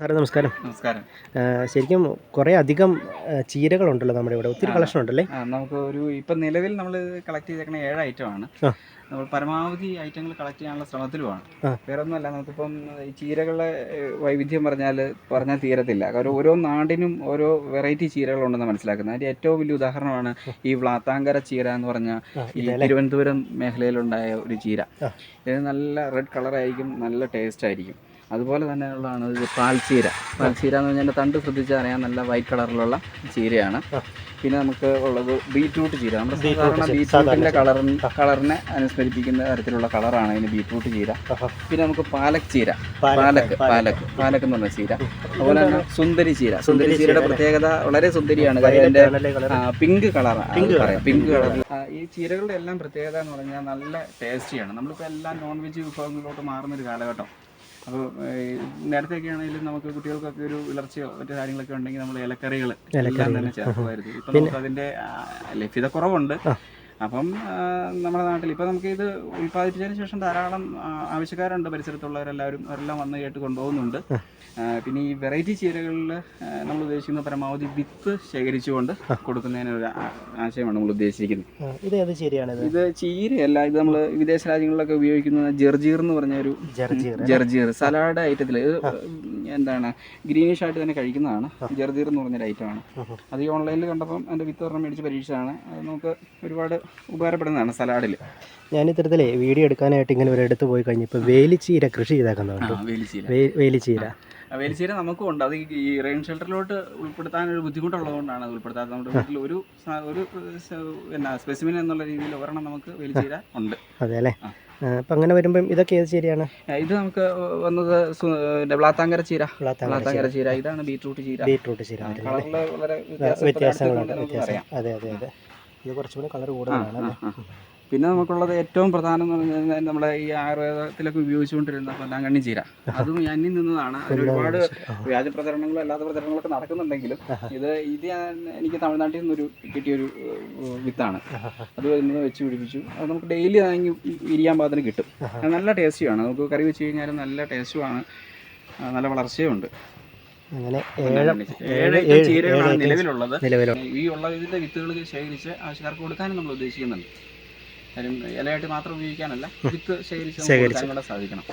സാറേ നമസ്കാരം. നമസ്കാരം. ശരിക്കും കുറേ അധികം ചീരകളുണ്ടല്ലോ നമ്മുടെ ഇവിടെ. ഒത്തിരി കളക്ഷൻ ഉണ്ടല്ലേ നമുക്ക് ഒരു ഇപ്പം നിലവിൽ നമ്മൾ കളക്ട് ചെയ്തേക്കുന്ന ഏഴ് ഐറ്റമാണ് ആണ്. നമ്മൾ പരമാവധി ഐറ്റങ്ങൾ കളക്ട് ചെയ്യാനുള്ള ശ്രമത്തിലുമാണ്. വേറെ ഒന്നുമല്ല നമുക്കിപ്പം ഈ ചീരകളുടെ വൈവിധ്യം പറഞ്ഞാൽ പറഞ്ഞാൽ തീരത്തില്ല. കാരണം ഓരോ നാടിനും ഓരോ വെറൈറ്റി ചീരകളുണ്ടെന്ന് മനസ്സിലാക്കുന്നത്. അതിന്റെ ഏറ്റവും വലിയ ഉദാഹരണമാണ് ഈ വ്ളാത്താങ്കര ചീര എന്ന് പറഞ്ഞ ഈ? തിരുവനന്തപുരം മേഖലയിലുണ്ടായ ഒരു ചീര. ഇത് നല്ല റെഡ് കളറായിരിക്കും നല്ല ടേസ്റ്റ് ആയിരിക്കും. അതുപോലെ തന്നെ ഉള്ളതാണ് ഇത് പാൽച്ചീര. പാൽച്ചീര എന്ന് പറഞ്ഞാൽ തണ്ട് ശ്രദ്ധിച്ചാൽ അറിയാം നല്ല വൈറ്റ് കളറിലുള്ള ചീരയാണ്. പിന്നെ നമുക്ക് ഉള്ളത് ബീറ്റ്റൂട്ട് ചീര. നമ്മുടെ സാധാരണ ബീറ്റ്റൂട്ടിന്റെ കളറിന് കളറിനെ അനുസ്മരിപ്പിക്കുന്ന തരത്തിലുള്ള കളറാണ് ഇതിന് ബീറ്റ്റൂട്ട് ചീര. പിന്നെ നമുക്ക് പാലക് ചീര. പാലക്ക്, പാലക്ക് പാലക്ക്. എന്ന് പറഞ്ഞ ചീര. അതുപോലെ തന്നെ സുന്ദരി ചീര. സുന്ദരി ചീരയുടെ പ്രത്യേകത വളരെ സുന്ദരിയാണ്. അതിന്റെ? പിങ്ക് കളർ പിങ്ക് കളർ ഈ ചീരകളുടെ എല്ലാം പ്രത്യേകത എന്ന് പറഞ്ഞാൽ നല്ല ടേസ്റ്റിയാണ് നമ്മളിപ്പോൾ എല്ലാം നോൺ വെജ് വിഭവങ്ങളിലോട്ട് മാറുന്ന ഒരു കാലഘട്ടം. അപ്പോൾ നേരത്തെയൊക്കെ ആണെങ്കിലും നമുക്ക് കുട്ടികൾക്കൊക്കെ ഒരു വിളർച്ചയോ മറ്റു കാര്യങ്ങളൊക്കെ ഉണ്ടെങ്കിൽ നമ്മൾ ഇലക്കറികൾ എല്ലാം തന്നെ ചേർക്കുമായിരുന്നു. ഇപ്പം നമുക്ക് അതിന്റെ ലഭ്യത കുറവുണ്ട്. അപ്പം നമ്മുടെ നാട്ടിൽ ഇപ്പം നമുക്ക് ഇത് ഉൽപ്പാദിപ്പിച്ചതിന് ശേഷം ധാരാളം ആവശ്യക്കാരുണ്ട് പരിസരത്തുള്ളവരെല്ലാവരും. അവരെല്ലാം വന്ന് കേട്ട് കൊണ്ടുപോകുന്നുണ്ട്. പിന്നെ ഈ വെറൈറ്റി ചീരകളിൽ നമ്മൾ ഉദ്ദേശിക്കുന്ന പരമാവധി വിത്ത് ശേഖരിച്ചുകൊണ്ട് കൊടുക്കുന്നതിനൊരു ആശയമാണ് നമ്മൾ ഉദ്ദേശിക്കുന്നത് ഇത് ഏത് ചീരയാണിത്? ഇത് ചീരയല്ല ഇത് നമ്മൾ വിദേശ രാജ്യങ്ങളിലൊക്കെ ഉപയോഗിക്കുന്ന ജെർജീർ എന്ന് പറഞ്ഞ ഒരു ജർജീർ ജെർജീർ സലാഡ് ഐറ്റത്തിൽ. എന്താണ് ഗ്രീനിഷ് ആയിട്ട് തന്നെ കഴിക്കുന്നതാണ്. ജെർജീർ എന്ന് പറഞ്ഞൊരു ഐറ്റമാണ്. അത് ഈ ഓൺലൈനിൽ കണ്ടപ്പം എന്റെ വിത്ത് പറഞ്ഞ് മേടിച്ച് പരീക്ഷിച്ചതാണ്. അത് നമുക്ക് ഒരുപാട് ഉപകാരപ്പെടുന്നതാണ് സലാഡിൽ ഞാൻ ഇത്തരത്തിലേ വീഡിയോ എടുക്കാനായിട്ട് ഇങ്ങനെ ഒരു എടുത്ത് പോയി കഴിഞ്ഞപ്പോൾ വേലിച്ചീര കൃഷി ചെയ്താക്കുന്നുണ്ട് വേലിച്ചീര. വേലിച്ചീര. വേലിച്ചീര നമുക്കും ഉണ്ട്. അത് ഈ- റെയിൻ ഷെൽട്ടറിലോട്ട് ഉൾപ്പെടുത്താൻ ഒരു ബുദ്ധിമുട്ടുള്ളതുകൊണ്ടാണ് അത് ഉൾപ്പെടുത്താത്തത്. നമ്മുടെ വീട്ടിൽ ഒരു ഒരു എന്നാ സ്പെസിമിൻ എന്നുള്ള രീതിയിൽ ഒരെണ്ണം നമുക്ക് വേലിച്ചീര ഉണ്ട്. അതെ അല്ലേ? അപ്പം അങ്ങനെ വരുമ്പം ഇതൊക്കെ ഏത് ചീരയാണ്? ഇത് നമുക്ക് വന്നത് വ്ളാത്താങ്കര ചീര. വ്ളാത്താങ്കര ചീര. ഇതാണ് ബീട്രൂട്ട് ചീര. ബീട്രൂട്ട് ചീര. വളരെ വ്യത്യാസങ്ങളുണ്ട് വ്യത്യാസം അതെ അതെ അതെ. ഇത് കുറച്ചുകൂടി കളർ കൂടുതലാണ് അല്ലേ. പിന്നെ നമുക്കുള്ളത് ഏറ്റവും പ്രധാനം എന്ന് പറഞ്ഞാൽ നമ്മുടെ ഈ ആയുർവേദത്തിലൊക്കെ ഉപയോഗിച്ചുകൊണ്ടിരുന്ന പൊന്നാങ്കണ്ണി ചീര. അതും അന്യം നിന്നതാണ്. അതിന് ഒരുപാട് വ്യാജ പ്രചരണങ്ങളും അല്ലാത്ത പ്രചരണങ്ങളൊക്കെ നടക്കുന്നുണ്ടെങ്കിലും ഇത് ഇത് എനിക്ക് തമിഴ്നാട്ടിൽ നിന്നൊരു കിട്ടിയൊരു വിത്താണ്. അത് ഇന്ന് വെച്ച് പിടിപ്പിച്ചു. അത് നമുക്ക് ഡെയിലി ആണെങ്കിൽ ഇരിയാൻ പാകത്തിന് കിട്ടും. നല്ല ടേസ്റ്റുമാണ്. നമുക്ക് കറി വെച്ച് കഴിഞ്ഞാലും നല്ല ടേസ്റ്റുമാണ്. നല്ല വളർച്ചയുണ്ട്. അങ്ങനെ ഏഴ് ചീരകളാണ് നിലവിലുള്ളത്. ഈ ഉള്ള ഇതിന്റെ വിത്തുകൾ ശേഖരിച്ച് ആവശ്യക്കാർക്ക് കൊടുക്കാനും നമ്മൾ ഉദ്ദേശിക്കുന്നുണ്ട്. ഇലയായിട്ട് മാത്രം ഉപയോഗിക്കാനല്ല വിത്ത് ശേഖരിച്ച്. കൊടുക്കാനും കൂടെ സാധിക്കണം.